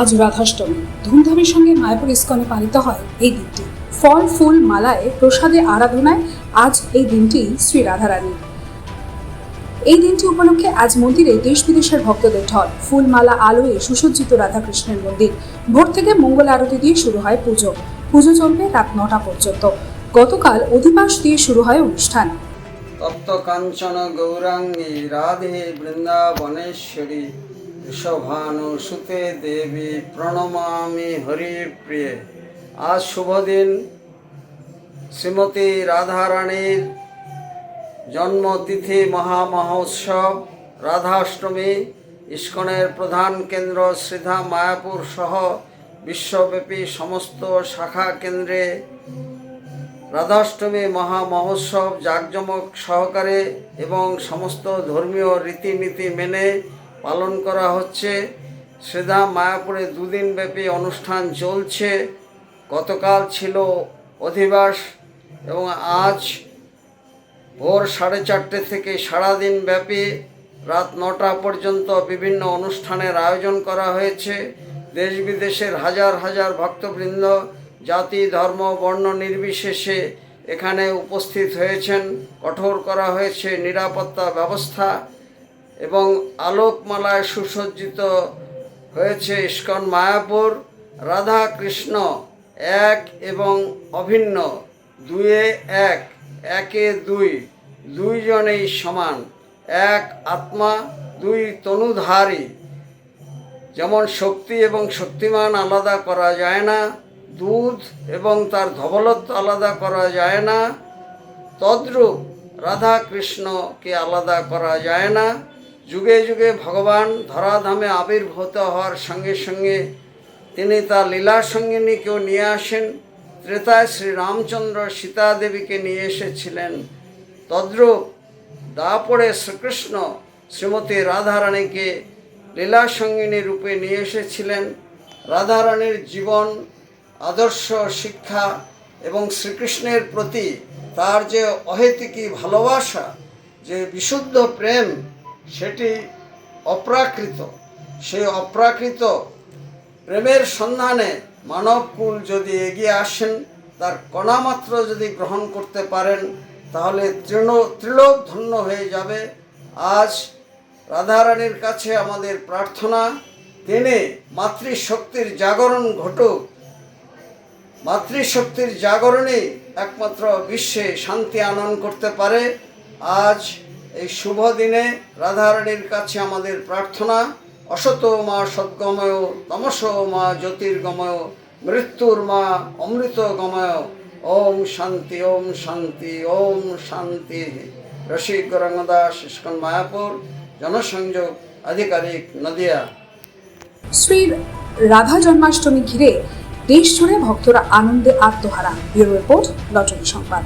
আজ রাধাষ্টমী। ধুমধামের সঙ্গে মায়াপুর ইস্কনে পালিত হয় এই দিনটি। ফল, ফুল, মালায়, প্রসাদে আরাধনায় আজ এই দিনটি শ্রী রাধারানী এই দিনটি উপলক্ষে আজ মন্দিরে দেশ বিদেশের ভক্তদের ঢল ফুলমালা আলোয় সুসজ্জিত রাধাকৃষ্ণের মন্দির। ভোর থেকে মঙ্গল আরতি দিয়ে শুরু হয় পুজো। পুজো চলবে রাত নটা পর্যন্ত। গতকাল অধিবাস দিয়ে শুরু হয় অনুষ্ঠান। তপ্ত কাঞ্চন গৌরাঙ্গী, রাধে বৃন্দাবনেশ্বরী। ঋষভানু সুতে দেবী প্রণমামি হরিপ্রিয়ে আজ শুভ দিন শ্রীমতী রাধারানীর জন্মতিথি মহামহোৎসব, রাধাষ্টমী, ইস্কনের প্রধান কেন্দ্র শ্রীধা মায়াপুর সহ বিশ্বব্যাপী সমস্ত শাখা কেন্দ্রে রাধাষ্টমী মহা মহোৎসব জাঁকজমক সহকারে এবং সমস্ত ধর্মীয় রীতিনীতি মেনে পালন করা হচ্ছে। শ্রীধাম মায়াপুরে দুদিন ব্যাপী অনুষ্ঠান চলছে। গতকাল ছিল অধিবাস এবং আজ ভোর সাড়ে চারটে থেকে সারাদিন ব্যাপী রাত নটা পর্যন্ত বিভিন্ন অনুষ্ঠানের আয়োজন করা হয়েছে। দেশ বিদেশের হাজার হাজার ভক্তবৃন্দ জাতি, ধর্ম, বর্ণ নির্বিশেষে এখানে উপস্থিত হয়েছেন। কঠোর করা হয়েছে নিরাপত্তা ব্যবস্থা। এবং আলোকমালায় সুসজ্জিত হয়েছে ইস্কন মায়াপুর রাধা কৃষ্ণ এক এবং অভিন্ন, দুয়ে এক, একে দুই, দুইজনেই সমান, এক আত্মা, দুই তনুধারী। যেমন শক্তি এবং শক্তিমান আলাদা করা যায় না, দুধ এবং তার ধবলত্ব আলাদা করা যায় না, তদ্রূপ রাধা কৃষ্ণকে আলাদা করা যায় না যুগে যুগে ভগবান ধরাধামে আবির্ভূত হওয়ার সঙ্গে সঙ্গে তিনি তার লীলা সঙ্গিনীকেও নিয়ে আসেন। ত্রেতায় শ্রী রামচন্দ্র সীতা দেবীকে নিয়ে এসেছিলেন। তদ্রূপ দাপড়ে শ্রীকৃষ্ণ শ্রীমতী রাধারানীকে লীলা সঙ্গিনী রূপে নিয়ে এসেছিলেন। রাধারানীর জীবন, আদর্শ, শিক্ষা এবং শ্রীকৃষ্ণের প্রতি তার যে অহেতুকী ভালোবাসা, যে বিশুদ্ধ প্রেম সেটি অপ্রাকৃত। সেই অপ্রাকৃত প্রেমের সন্ধানে মানবকুল যদি এগিয়ে আসেন, তার কণামাত্র যদি গ্রহণ করতে পারেন, তাহলে তৃণ ত্রিলোক ধন্য হয়ে যাবে। আজ রাধারানীর কাছে আমাদের প্রার্থনা, তিনি মাতৃশক্তির জাগরণ ঘটুক। মাতৃশক্তির জাগরণে একমাত্র বিশ্বে শান্তি আনয়ন করতে পারে। আজ এই শুভ দিনে রাধারানীর কাছে আমাদের প্রার্থনা। অসত মা সদ্গময়, তমস মা জ্যোতির্গময়, মৃত্যুর মা অমৃত গময় ওম শান্তি ওম শান্তি ওম শান্তি। রসিক গরঙ্গদাস ইস্কন মায়াপুর, জনসংযোগ আধিকারিক নদিয়া। শ্রী রাধা জন্মাষ্টমী ঘিরে দেশ জুড়ে ভক্তরা আনন্দে আত্মহারা। ব্যুরো রিপোর্ট লটন সংবাদ।